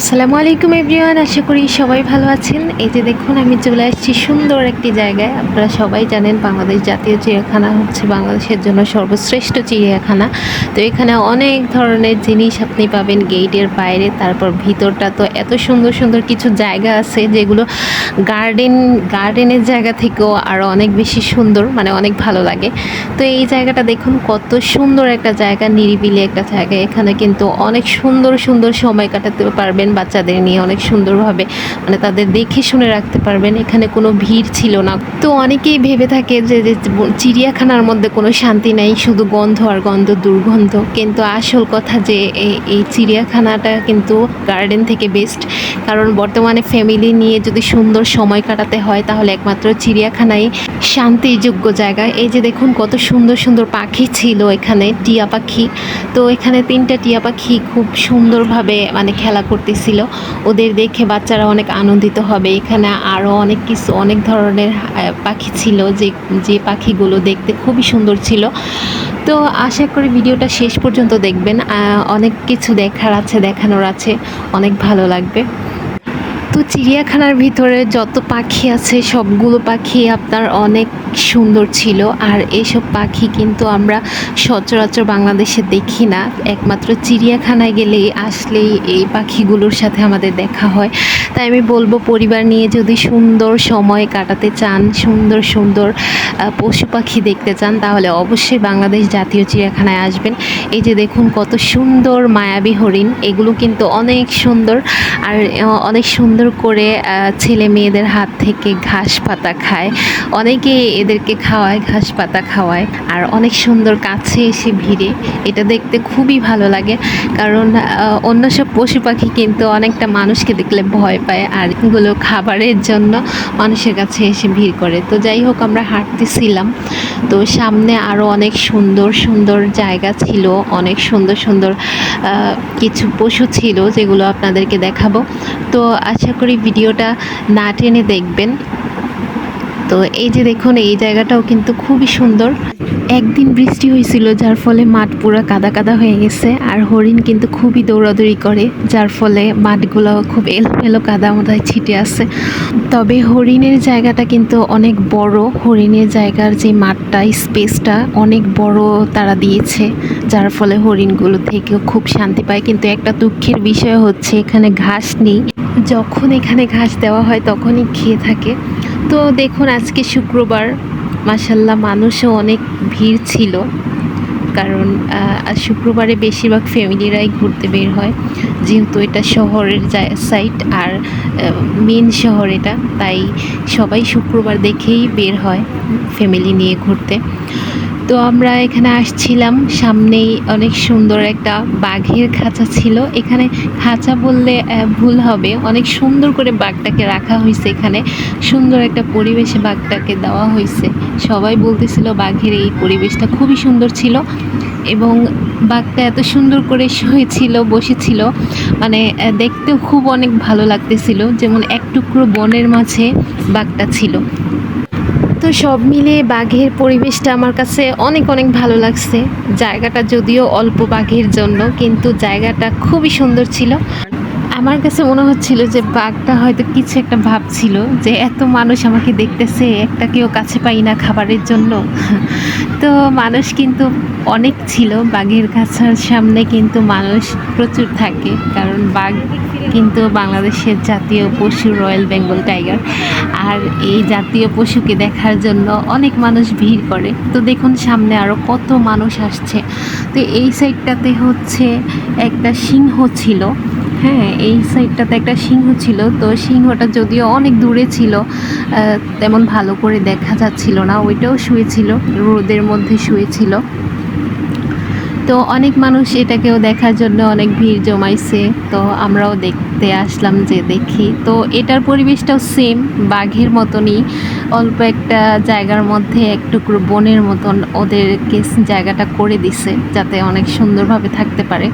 আসসালামু আলাইকুম এভরিওয়ান, আশা করি সবাই ভালো আছেন। এই যে দেখুন, আমি চলে আসছি সুন্দর একটি জায়গায়। আপনারা সবাই জানেন বাংলাদেশ জাতীয় চিড়িয়াখানা হচ্ছে বাংলাদেশের জন্য সর্বশ্রেষ্ঠ চিড়িয়াখানা। তো এখানে অনেক ধরনের জিনিস আপনি পাবেন গেটের বাইরে, তারপর ভিতরটা তো এত সুন্দর সুন্দর কিছু জায়গা আছে যেগুলো গার্ডেন, গার্ডেনের জায়গা থেকেও আরও অনেক বেশি সুন্দর মানে অনেক ভালো লাগে। তো এই জায়গাটা দেখুন, কত সুন্দর একটা জায়গা, নিরিবিলি একটা জায়গা। এখানে কিন্তু অনেক সুন্দর সুন্দর সময় কাটাতে পারবেন বাচ্চাদের নিয়ে অনেক সুন্দরভাবে। মানে তাদের দেখে শুনে রাখতে পারবেন, এখানে কোনো ভিড় ছিল না। তো অনেকেই ভেবে থাকে যে চিড়িয়াখানার মধ্যে কোনো শান্তি নাই, শুধু গন্ধ আর গন্ধ দুর্গন্ধ। কিন্তু আসল কথা যে এই- চিড়িয়াখানাটা কিন্তু গার্ডেন থেকে বেস্ট কারণ বর্তমানে ফ্যামিলি নিয়ে যদি সুন্দর সময় কাটাতে হয়, তাহলে একমাত্র চিড়িয়াখানাই শান্তিযোগ্য জায়গা। এই যে দেখুন, কত সুন্দর সুন্দর পাখি ছিল এখানে, টিয়া পাখি। তো এখানে তিনটা টিয়া পাখি খুব সুন্দরভাবে মানে খেলা করতেছিল ওদের দেখে বাচ্চারা অনেক আনন্দিত হবে। এখানে আরও অনেক কিছু, অনেক ধরনের পাখি ছিল যে যে পাখিগুলো দেখতে খুবই সুন্দর ছিল। তো আশা করি ভিডিওটা শেষ পর্যন্ত দেখবেন। অনেক কিছু দেখার আছে, দেখানোর আছে। অনেক ভালো লাগবে। তো চিড়িয়াখানার ভিতরে যত পাখি আছে, সবগুলো পাখি আপনার অনেক সুন্দর ছিল। আর এইসব পাখি কিন্তু আমরা সচরাচর বাংলাদেশে দেখি না। একমাত্র চিড়িয়াখানায় গেলেই আসলেই এই পাখিগুলোর সাথে আমাদের দেখা হয়। তাই আমি বলব, পরিবার নিয়ে যদি সুন্দর সময় কাটাতে চান, সুন্দর সুন্দর পশু পাখি দেখতে চান, তাহলে অবশ্যই বাংলাদেশ জাতীয় চিড়িয়াখানায় আসবেন। এই যে দেখুন, কত সুন্দর মায়াবী হরিণ, এগুলো কিন্তু অনেক সুন্দর। আর অনেক সুন্দর করে ছেলে মেয়েদের হাত থেকে ঘাস পাতা খায়। অনেকে এদেরকে খাওয়ায়, ঘাস পাতা খাওয়ায়। আর অনেক সুন্দর কাছে এসে ভিড়ে। এটা দেখতে খুবই ভালো লাগে। কারণ অন্য সব পশু পাখি কিন্তু অনেকটা মানুষকে দেখলে ভয় পায়। আর এগুলো খাবারের জন্য মানুষের কাছে এসে ভিড় করে। তো যাই হোক, আমরা হাঁটতেছিলাম। তো সামনে আরও অনেক সুন্দর সুন্দর জায়গা ছিল। অনেক সুন্দর সুন্দর কিছু পশু ছিল যেগুলো আপনাদেরকে দেখাবো। তো আশা করি ভিডিওটা না টেনে দেখবেন। তো এই যে দেখুন, এই জায়গাটাও কিন্তু খুবই সুন্দর। একদিন বৃষ্টি হয়েছিল, যার ফলে মাঠ পুরো কাদা কাদা হয়ে গেছে, আর হরিণ কিন্তু খুবই দৌড়াদৌড়ি করে, যার ফলে মাঠগুলো খুব এলোমেলো কাদা মোদায় ছিটে আছে। তবে হরিণের জায়গাটা কিন্তু অনেক বড়, হরিণের জায়গার যে মাঠটা, স্পেসটা অনেক বড় তারা দিয়েছে, যার ফলে হরিণগুলো থেকেও খুব শান্তি পায়। কিন্তু একটা দুঃখের বিষয় হচ্ছে, এখানে ঘাস নেই। যখন এখানে ঘাস দেওয়া হয়, তখনই খেয়ে থাকে। তো দেখুন, আজকে শুক্রবার। মাসাল্লাহ মানুষও অনেক ভিড় ছিল। কারণ আজ শুক্রবারে বেশিরভাগ ফ্যামিলিরাই ঘুরতে বের হয়। যেহেতু এটা শহরের সাইট আর মেন শহর এটা, তাই সবাই শুক্রবার দেখেই বের হয় ফ্যামিলি নিয়ে ঘুরতে। তো আমরা এখানে আসছিলাম। সামনেই অনেক সুন্দর একটা বাঘের খাঁচা ছিল। এখানে খাঁচা বললে ভুল হবে। অনেক সুন্দর করে বাঘটাকে রাখা হয়েছে এখানে। সুন্দর একটা পরিবেশে বাঘটাকে দেওয়া হয়েছে সবাই বলতেছিল বাঘের এই পরিবেশটা খুবই সুন্দর ছিল এবং বাঘটা এত সুন্দর করে শুয়েছিল, বসেছিল। মানে দেখতেও খুব অনেক ভালো লাগতেছিল। যেমন এক টুকরো বনের মাঝে বাঘটা ছিল। তো সব মিলে বাঘের পরিবেশটা আমার কাছে অনেক অনেক ভালো লাগছে। জায়গাটা যদিও অল্প বাঘের জন্য, কিন্তু জায়গাটা খুবই সুন্দর ছিল। আমার কাছে মনে হচ্ছিল যে বাঘটা হয়তো কিছু একটা ভাবছিল যে এত মানুষ আমাকে দেখতেছে, একটা কেউ কাছে পাই না খাবারের জন্য। তো মানুষ কিন্তু অনেক ছিল, বাঘের কাছার সামনে কিন্তু মানুষ প্রচুর থাকে, কারণ বাঘ কিন্তু বাংলাদেশের জাতীয় পশু, রয়্যাল বেঙ্গল টাইগার। আর এই জাতীয় পশুকে দেখার জন্য অনেক মানুষ ভিড় করে। তো দেখুন সামনে আরও কত মানুষ আসছে। তো এই সাইডটাতে হচ্ছে একটা সিংহ ছিল। হ্যাঁ এই সাইডটাতে একটা সিংহ ছিল। তো সিংহটা যদিও অনেক দূরে ছিল তেমন ভালো করে দেখা যাচ্ছিল না। ওইটাও শুয়েছিল, রোদের মধ্যে শুয়েছিল। তো অনেক মানুষ এটাকেও দেখার জন্য অনেক ভিড় জমাইছে। তো আমরাও দেখতে আসলাম যে দেখি। তো এটার পরিবেশটাও সেম বাঘের মতনই। অল্প একটা জায়গার মধ্যে এক টুকরো বনের মতন ওদেরকে জায়গাটা করে দিছে, যাতে অনেক সুন্দরভাবে থাকতে পারে।